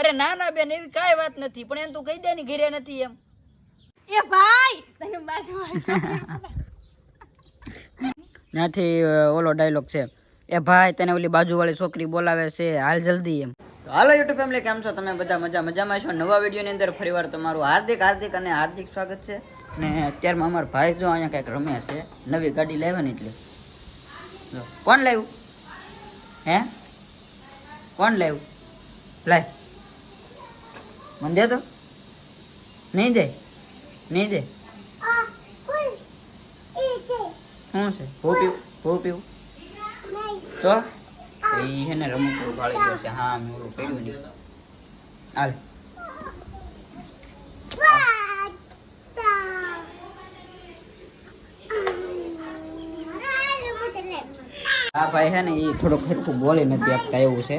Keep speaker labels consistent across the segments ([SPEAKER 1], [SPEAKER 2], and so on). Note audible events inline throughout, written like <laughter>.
[SPEAKER 1] અરે ના ના બેન એવી કાંઈ વાત નથી પણ એમ તું કહી દે ને ઘરે નથી એમ.
[SPEAKER 2] એ ભાઈ તને બાજુ
[SPEAKER 1] ત્યાંથી ઓલો ડાયલોગ છે. એ ભાઈ તને ઓલી બાજુવાળી છોકરી બોલાવે છે હાલ જલ્દી એમ. હાલો યુટ્યુબ ફેમિલી કેમ છો? તમે બધા મજા મજામાં છો નવા વિડીયોની અંદર ફરીવાર તમારું હાર્દિક હાર્દિક અને હાર્દિક સ્વાગત છે. ને અત્યારમાં અમારા ભાઈ જો અહીંયા કંઈક રમે છે. નવી ગાડી લાવવાની એટલે. કોણ લાવ્યું? હે? કોણ લાવ્યું? લાય. મને દે તો. નહીં દે. નહીં દે. શું છે? ભૂ પીવું? ભૂ પીવું? તો? એ છે ને રમત ઉગાડી ગયો છે. હા મેં ઓલું કર્યું નહીં હાલ. આ ભાઈ છે ને એ થોડો હરખું બોલી નથી આપતા એવું છે.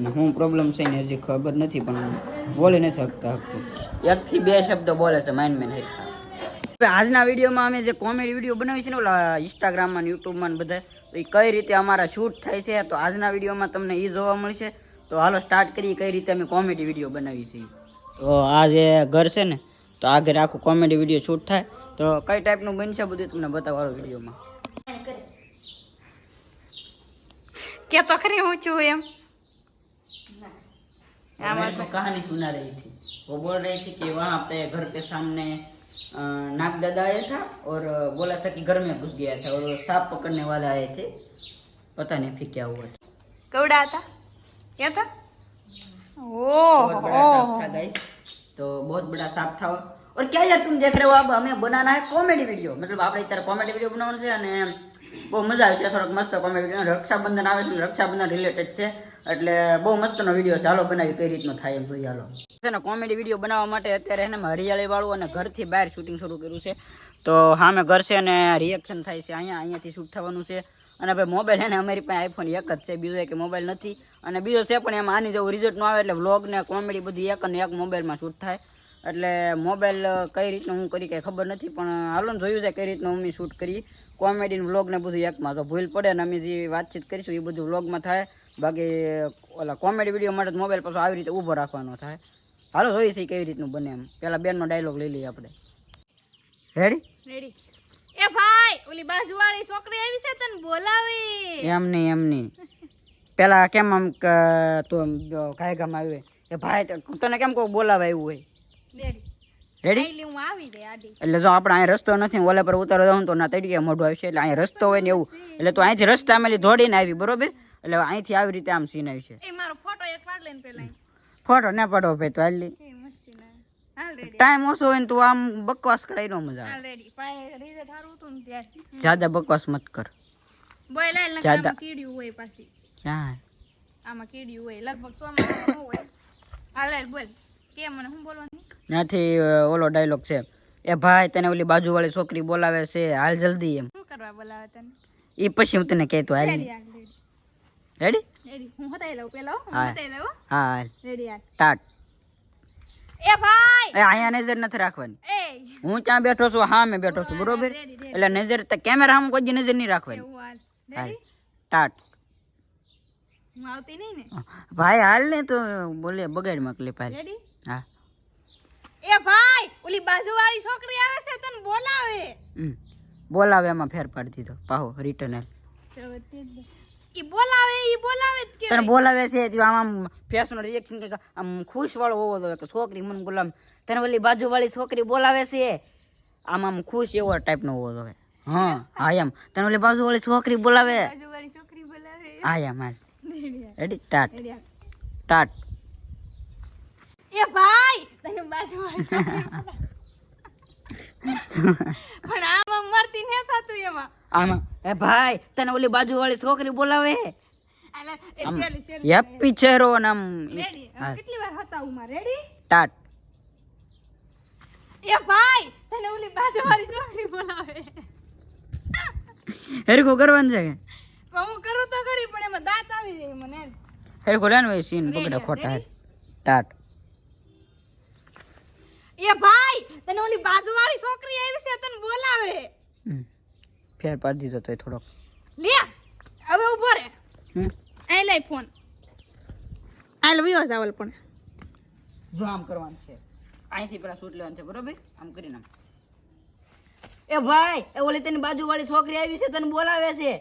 [SPEAKER 1] અને શું પ્રોબ્લેમ છે ને હજી ખબર નથી પણ બોલી નથી શકતા હરખું એકથી બે શબ્દ બોલે છે માઇન્ડ મેન હરખા. આજના વિડીયોમાં અમે જે કોમેડી વીડિયો બનાવી છે ને ઓલા ઇન્સ્ટાગ્રામમાં ને યુટ્યુબમાં બધા તો એ કઈ રીતે અમારા શૂટ થાય છે તો આજના વિડીયોમાં તમને એ જોવા મળશે. તો હાલો સ્ટાર્ટ કરીએ કઈ રીતે અમે કોમેડી વીડિયો બનાવી છે. તો આ જે ઘર છે ને તો આ ઘરે આખું કોમેડી વીડિયો શૂટ થાય. તો કઈ ટાઈપનું બનશે બધું તમને બતાવવાનું વિડીયોમાં.
[SPEAKER 2] કે તો ખરી હું છું એમ.
[SPEAKER 1] मैं तो कहानी सुना रही थी वो बोल रही थी कि वहाँ पे घर के सामने अ, नाग दादा आया था और अ, बोला था कि घर में घुस गया था और सांप पकड़ने वाले आए थे पता नहीं फिर क्या हुआ था
[SPEAKER 2] કવડા હતા ક્યાં હતા
[SPEAKER 1] बहुत बड़ा सांप
[SPEAKER 2] ओह
[SPEAKER 1] था गाइस तो बहुत बड़ा सांप था और क्या यार तुम देख रहे हो अब हमें बनाना है कॉमेडी वीडियो मतलब આપણે અત્યારે કોમેડી વિડીયો બનાવવાનું છે અને બહુ મજા આવે છે, થોડોક મસ્ત કોમેડી રક્ષાબંધન આવે છે રક્ષાબંધન રિલેટેડ છે, એટલે બહુ મસ્તનો વીડિયો છે. હાલો બનાવી કઈ રીતનો થાય એમ જોઈએ, હાલો. છે ને કોમેડી વીડિયો બનાવવા માટે અત્યારે એને હરિયાળી વાળું અને ઘરથી બહાર શૂટિંગ શરૂ કર્યું છે. તો સામે ઘર છે અને રિએક્શન થાય છે. અહીંયા, અહીંયાથી શૂટ થવાનું છે. અને ભાઈ મોબાઈલ એને અમારી પાસે આઈફોન એક જ છે. બીજો એક મોબાઈલ નથી. અને બીજો છે પણ એમાં આની જેવું રિઝલ્ટ ન આવે એટલે વ્લોગ ને કોમેડી બધું એક અને એક મોબાઈલમાં શૂટ થાય. એટલે મોબાઈલ કઈ રીતનું હું કરી કંઈ ખબર નથી પણ હાલો ને જોયું છે કઈ રીતનું અમે શૂટ કરી. કોમેડી વ્લોગને બધું એકમાં. તો ભૂલ પડે ને અમે જે વાતચીત કરીશું એ બધું વ્લોગમાં થાય. બાકી ઓલા કોમેડી વીડિયો માટે મોબાઈલ પાછો આવી રીતે ઊભો રાખવાનો થાય. હાલો જોઈએ છે કેવી રીતનું બને એમ. પેલા બેનનો ડાયલોગ લઈ લઈએ આપણે. રેડી
[SPEAKER 2] રેડી એ ભાઈ ઓલી બાજુવાળી છોકરી આવી છે તને બોલાવી.
[SPEAKER 1] એમ નહીં એમ નહીં. પેલા કેમ આમ તું જો આવ્યું એ ભાઈ તને કેમ કોઈ બોલાવે આવ્યું હોય?
[SPEAKER 2] રેડી
[SPEAKER 1] એટલે જો આપણે અહીંયા રસ્તો નથી ઓલા પર ઉતારો દઉં તો ના તડકે મોઢું આવશે એટલે અહીંયા રસ્તો હોય ને એવું. એટલે તો અહીંથી રસ્તા મેલી દોડીને આવી બરોબર? એટલે અહીંથી આવી રીતે આમ સીન આવી છે.
[SPEAKER 2] એ મારો ફોટો એક પાડ લઈને પેલા
[SPEAKER 1] ફોટો ના પાડો ભાઈ તો હાલી ટાઈમ ઓછો હોય ને તું આમ બકવાસ કરાઈ નો મજા આવે. જ્યાદા બકવાસ મત કર. જ્યાદા.
[SPEAKER 2] કીડ્યું હોય પાછી.
[SPEAKER 1] ક્યાં?
[SPEAKER 2] આમાં કીડ્યું હોય. લગભગ આમાં હોય. હાલ બોલ. કે મને શું બોલવાની?
[SPEAKER 1] ત્યાંથી ઓલો ડાયલોગ છે. એ ભાઈ તને ઓલી બાજુવાળી છોકરી બોલાવે છે હાલ જલ્દી એમ.
[SPEAKER 2] શું કરવા બોલાવે તને?
[SPEAKER 1] એ પછી હું તને કહેતો હાલ.
[SPEAKER 2] રેડી હું હતાઈ લઉં પેલા? હું હા. હતાઈ લઉં હા?
[SPEAKER 1] હાલ.
[SPEAKER 2] રેડી હાલ.
[SPEAKER 1] ટાટ
[SPEAKER 2] એ ભાઈ!
[SPEAKER 1] એ અહીંયા નજર નથી રાખવાની.
[SPEAKER 2] એ!
[SPEAKER 1] હું ત્યાં બેઠો છું હા મેં બેઠો છું બરોબર? એટલે નજર કેમેરા આમ કોઈ નજર નહીં રાખવાની.
[SPEAKER 2] હાલ.
[SPEAKER 1] હાલ. ટાટ
[SPEAKER 2] હું આવતી નહીં ને?
[SPEAKER 1] ભાઈ હાલ ને તો બોલે બગાડમાં ક્લિપ હાલ.
[SPEAKER 2] રેડી
[SPEAKER 1] હા.
[SPEAKER 2] એ ભાઈ ઓલી બાજુવાળી છોકરી આવે છે તને બોલાવે.
[SPEAKER 1] હમ. બોલાવે એમાં ફેર પાડી દીધો. પાહો રિટર્ન હાલ
[SPEAKER 2] ઈ બોલાવે ઈ બોલાવે જ
[SPEAKER 1] તને બોલાવે છે તો આમ આમ ફેસ નો રિએક્શન કે આમ ખુશ વાળો હોવો જોઈએ કે છોકરી મને બોલાવે તને ઓલી બાજુવાળી છોકરી બોલાવે છે? આમ આમ ખુશ એવો ટાઈપ નો હોવો જોઈએ. હા હા એમ. તને ઓલી બાજુવાળી છોકરી બોલાવે?
[SPEAKER 2] બાજુવાળી છોકરી બોલાવે.
[SPEAKER 1] હા એમ હાલ.
[SPEAKER 2] રેડી હાલ,
[SPEAKER 1] રેડી
[SPEAKER 2] એ ભાઈ તને બાજુ <laughs> પણ આમાં મરતી ને થતું એમાં.
[SPEAKER 1] આમાં એ ભાઈ તને ઓલી બાજુવાળી છોકરી બોલાવે. હેપી ચહેરો
[SPEAKER 2] કેટલી વાર હતા ઉમાં? Ready
[SPEAKER 1] start.
[SPEAKER 2] એ ભાઈ તને ઓલી બાજુવાળી છોકરી બોલાવે.
[SPEAKER 1] હેરખું કરવાનું છે કે?
[SPEAKER 2] હું કરું તો ખરી પણ એમાં દાંત આવી જાય મને
[SPEAKER 1] હેરખું લેવાનું સીન પકડે ખોટા
[SPEAKER 2] ready? એ ભાઈ તને ઓલી બાજુવાળી છોકરી આવી છે તને બોલાવે.
[SPEAKER 1] ફેર પાડી દીધો તો થોડોક.
[SPEAKER 2] લે હવે ઊભો રે.
[SPEAKER 1] હમ.
[SPEAKER 2] આ લઈ ફોન. આ લો વિયો જાવલ પણ.
[SPEAKER 1] જો આમ કરવાનું છે. અહીંથી પેલા સૂટ લેવાનું છે બરોબર? આમ કરીને આમ એ ભાઈ એ ઓલી તેની બાજુવાળી છોકરી આવી છે તને બોલાવે છે?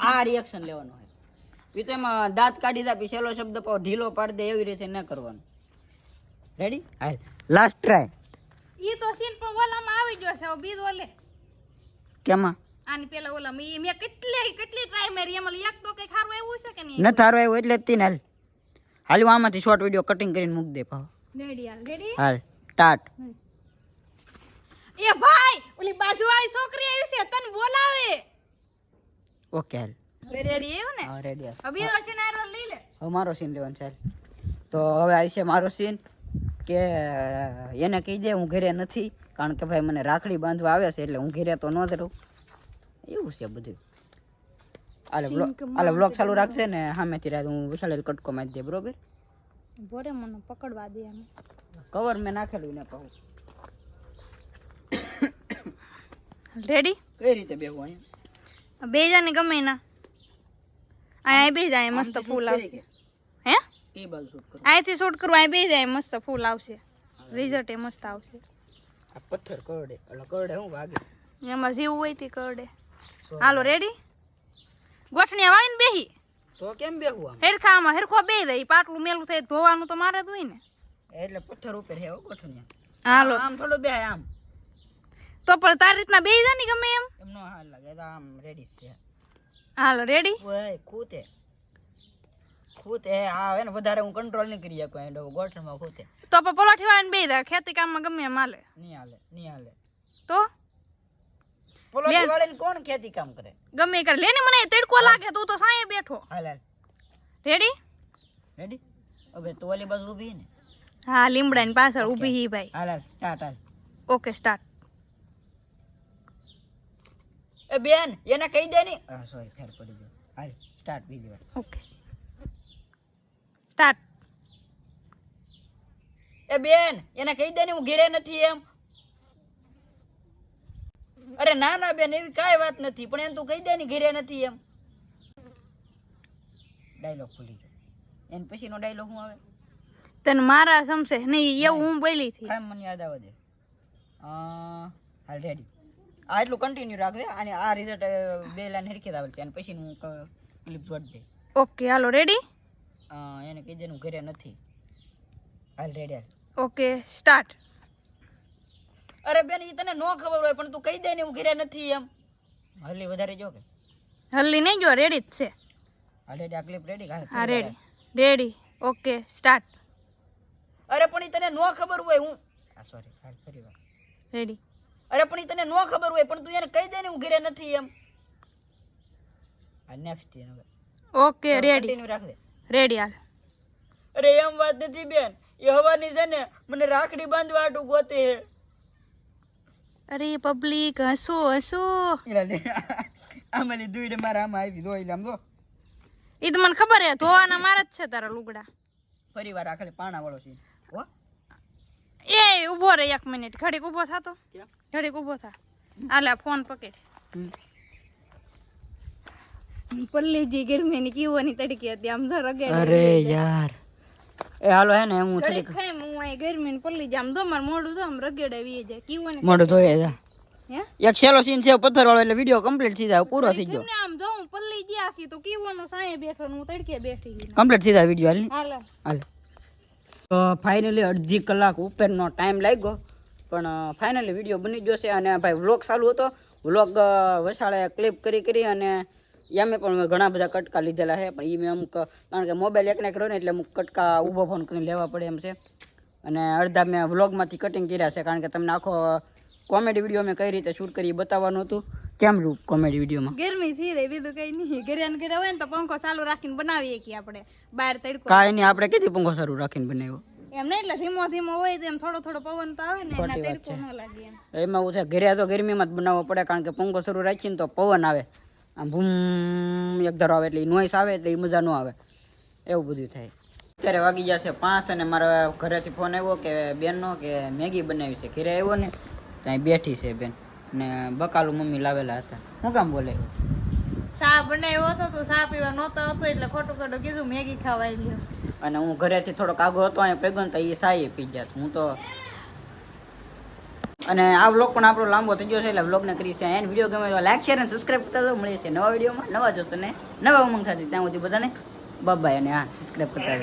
[SPEAKER 1] આ રિએક્શન લેવાનું હોય. એ તો એમાં દાંત કાઢી દા પછી છેલ્લો શબ્દ ઢીલો પાડી દે એવી રીતે ન કરવાનું. રેડી હાલ લાસ્ટ ટ્રાય
[SPEAKER 2] ઈ તો સીન પણ ઓલામાં આવી ગયો છે બીજો લે
[SPEAKER 1] કેમાં?
[SPEAKER 2] આની પેલા ઓલામાં. ઈ મેં કેટલી કેટલી ટ્રાય મેરી એમાં એક તો કઈ ખારું એવું છે કે નહીં?
[SPEAKER 1] ન થારું એવું એટલે તીન હાલ. હાલ આમાંથી શોર્ટ વીડિયો કટિંગ કરીને મૂક દે પાવ
[SPEAKER 2] રેડી હાલ. રેડી
[SPEAKER 1] હાલ. સ્ટાર્ટ
[SPEAKER 2] એ ભાઈ ઓલી બાજુ વાળી છોકરી આવી છે તને બોલાવે.
[SPEAKER 1] ઓકે હાલ.
[SPEAKER 2] રેડી એવું ને?
[SPEAKER 1] હા રેડી
[SPEAKER 2] હવે બીજો સીન આરો લઈ લે.
[SPEAKER 1] હવે મારો સીન લેવાનો છે તો હવે આવી છે મારો સીન કે એને કહી દે હું ઘરે નથી કારણ કે ભાઈ મને રાખડી બાંધવા આવે છે એટલે હું ઘરે તો ન ધરું એવું છે બધું. આલે બ્લોક ચાલુ રાખશે ને સામેથી રાત હું વિશાળે કટકો મારી દે બરોબર?
[SPEAKER 2] બોરે મને પકડવા દે એમ.
[SPEAKER 1] કવર મેં નાખેલું ને કહું.
[SPEAKER 2] રેડી
[SPEAKER 1] કઈ રીતે બેહું અહીંયા?
[SPEAKER 2] બે જાને ગમે ના અહીંયા બે જાય મસ્ત ફૂલ
[SPEAKER 1] કરી કઈ બાજુ શૂટ કરું.
[SPEAKER 2] અહીંથી શૂટ કરવું અહીં બે જાય મસ્ત ફૂલ આવશે. રિઝલ્ટ એ મસ્ત આવશે.
[SPEAKER 1] આ પથ્થર કરડે એટલે કરડે હું વાગે?
[SPEAKER 2] એમાં જીવ હોય તે કરડે. હાલો રેડી ગોઠણિયા વાળીને બેહી.
[SPEAKER 1] તો કેમ બેહું આમ?
[SPEAKER 2] હેરખામાં હેરખો બે દે પાટલું મેલું થાય ધોવાનું તો મારે જ હોય ને.
[SPEAKER 1] એટલે પથ્થર ઉપર હેવો ગોઠણિયા.
[SPEAKER 2] હાલો.
[SPEAKER 1] આમ થોડો બે આમ.
[SPEAKER 2] તો પણ તારી રીતના બે જા ને ગમે એમ.
[SPEAKER 1] એમનો હાલ લાગે આમ રેડી છે.
[SPEAKER 2] હાલો રેડી
[SPEAKER 1] ઓય ખૂતે. ખૂતે આ હવે ને વધારે હું કંટ્રોલ નહીં કરી શકું એટલે ગોઠણમાં ખૂતે.
[SPEAKER 2] તો પણ પલોઠી વાળીને બે દે ખેતી કામમાં ગમે એમ હાલે.
[SPEAKER 1] નહીં હાલે નહીં હાલે.
[SPEAKER 2] તો?
[SPEAKER 1] વાળીને કોણ ખેતી કામ કરે?
[SPEAKER 2] ગમે એ કરે. લેને મને તડકો લાગે તું તો સાંયે બેઠો.
[SPEAKER 1] હાલ હાલ.
[SPEAKER 2] રેડી
[SPEAKER 1] રેડી હવે તો ઓલી બાજુ ઊભી ને.
[SPEAKER 2] હા લીમડાની પાછળ ઊભી હી ભાઈ.
[SPEAKER 1] હાલ હાલ સ્ટાર્ટ હાલ.
[SPEAKER 2] ઓકે સ્ટાર્ટ
[SPEAKER 1] એ બેન એને કહી દે ની. સોરી ફેર પડી ગયો. હાલ સ્ટાર્ટ બીજી વાર.
[SPEAKER 2] Okay start.
[SPEAKER 1] એ બેન એને કહી દે ને હું ઘેરે નથી એમ. અરે ના ના બેન એવી કાંઈ વાત નથી પણ એને તું કહી દે ને ઘેરે નથી એમ. ડાયલોગ ભૂલી ગયો. એને પછીનો ડાયલોગ હું આવે?
[SPEAKER 2] તને મારા સમશે નહીં એવું હું બોલી હતી.
[SPEAKER 1] કાંઈ મને યાદ આવે હાલ રેડી આ એટલું કન્ટિન્યુ રાખજે અને આ રિઝલ્ટ બે લાઈન હરખી જ આવે છે અને પછી હું ક્લિપ જોડ દે
[SPEAKER 2] ઓકે હાલો રેડી
[SPEAKER 1] એને કહી દે હું ઘરે નથી. હાલ રેડી
[SPEAKER 2] ઓકે સ્ટાર્ટ.
[SPEAKER 1] અરે બેન એ તને નો ખબર હોય પણ તું કહી દે ને હું ઘરે નથી એમ. હલ્લી વધારે જો કે.
[SPEAKER 2] હલ્લી નહીં જો રેડી જ છે.
[SPEAKER 1] હાલ રેડી આ ક્લિપ રેડી
[SPEAKER 2] હા રેડી રેડી ઓકે સ્ટાર્ટ.
[SPEAKER 1] અરે પણ ઈ તને નો ખબર હોય હું આ સોરી હાલ ફરી વાર
[SPEAKER 2] રેડી
[SPEAKER 1] અરે પણ એ તને નો ખબર હોય પણ તું એને કહી દે ને હું ઘરે નથી એમ. આ નેક્સ્ટ
[SPEAKER 2] ઓકે રેડી
[SPEAKER 1] રાખ દે
[SPEAKER 2] રેડી હાલ
[SPEAKER 1] અરે એમ વાત નથી બેન. એ હવાની છે ને મને રાખડી બાંધવા હાટું ગોતે હે.
[SPEAKER 2] અરે પબ્લિક હસો હસો.
[SPEAKER 1] આમાં દુઈડે મારા આમાં આવી ધોઈ એટલે આમ દો
[SPEAKER 2] એ તો મને ખબર હે ધોવાના મારા જ છે તારા લુગડા.
[SPEAKER 1] ફરી વાર આખલે પાણા વાળો છે. હો.
[SPEAKER 2] એ ઊભો રે એક મિનિટ. ઘડીક ઊભો થાતો
[SPEAKER 1] કેમ
[SPEAKER 2] ઘડીક ઊભો થા. આલે ફોન પકડ. પલ્લીજી ગરમીની કીવાની તડકી હતી. આમ જો રગેડે
[SPEAKER 1] અરે યાર. એ હાલો હે ને હું
[SPEAKER 2] ઘડીક ખાઈ હું અહીં ગરમીને પલ્લી જા આમ જો મારું મોઢું તો આમ રગેડે વી જાય. કીવાની
[SPEAKER 1] મોઢું ધોયે જા. એક છેલ્લો સીન છે પથ્થર વાળો એટલે વિડિયો કમ્પ્લીટ થઈ જાય પૂરો થઈ ગયો.
[SPEAKER 2] આમ જો હું પલ્લી જી આખી તો કીવાનો સાંયે બેઠો હું તડકે બેઠી ગઈ.
[SPEAKER 1] કમ્પ્લીટ થઈ જાય વિડિયો હાલ
[SPEAKER 2] હાલ.
[SPEAKER 1] તો ફાઇનલી અડધી કલાક ઉપરનો ટાઈમ લાગ્યો પણ ફાઇનલી વીડિયો બની ગયો છે. અને ભાઈ વ્લોગ ચાલુ હતો. વ્લોગ વસાળે ક્લિપ કરી કરી અને એમે પણ મેં ઘણા બધા કટકા લીધેલા છે પણ એ મેં અમુક કારણ કે મોબાઈલ એકને કર્યો ને એટલે અમુક કટકા ઊભો ફોન કરીને લેવા પડે એમ છે. અને અડધા મેં વ્લોગમાંથી કટિંગ કર્યા છે કારણ કે તમને આખો કોમેડી વીડિયો મેં કઈ રીતે શૂટ કરી બતાવવાનું હતું. કેમ રૂપ કોમેડી વિડીયોમાં
[SPEAKER 2] ગરમી થઈ રહી બીજું કઈ નહીં ઘરે ઘરે હોય ને તો પંખો ચાલુ રાખીને બનાવીએ કે આપણે બહાર તડકો.
[SPEAKER 1] કાંઈ નહીં આપણે કીધી પંખો સારું રાખીને બનાવ્યો?
[SPEAKER 2] એમ નહીં એટલે ધીમો ધીમો હોય તો એમ થોડો થોડો પવન તો આવે ને એના તડકો ન લાગે એમાં.
[SPEAKER 1] એવું છે ઘરે તો ગરમીમાં જ બનાવવો પડે કારણ કે પંખો શરૂ રાખીને તો પવન આવે. આમ ભૂમ એક ધરો આવે એટલે નોઈસ આવે એટલે એ મજા ન આવે. એવું બધું થાય. અત્યારે વાગી જશે પાંચ અને મારા ઘરેથી ફોન આવ્યો કે બેનનો કે મેગી બનાવી છે. ઘરે આવ્યો ને ત્યાં બેઠી છે બેન. ને બકાલું મમ્મી લાવેલા હતા. શું કામ બોલે
[SPEAKER 2] સા બનાવ્યો હતો તો સા પીવા નહોતો હતો એટલે ખોટું ખોટું કીધું મેગી ખાવાય લ્યો
[SPEAKER 1] અને હું ઘરેથી થોડોક આગો હતો અહીંયા ભેગો ને તો એ સાઈએ પી ગયા હું તો અને આ વ્લોગ પણ આપણો લાંબો થઈ ગયો છે એટલે વ્લોગને કરી છે એન્ડ વીડિયો ગમે તો લાઈક શેર અને સબસ્ક્રાઈબ કરતા તો મળીએ છે નવા વિડીયોમાં નવા જોશે ને નવા ઉમંગ સાથે ત્યાં સુધી બધાને. બાય અને હા સબસ્ક્રાઈબ કરતા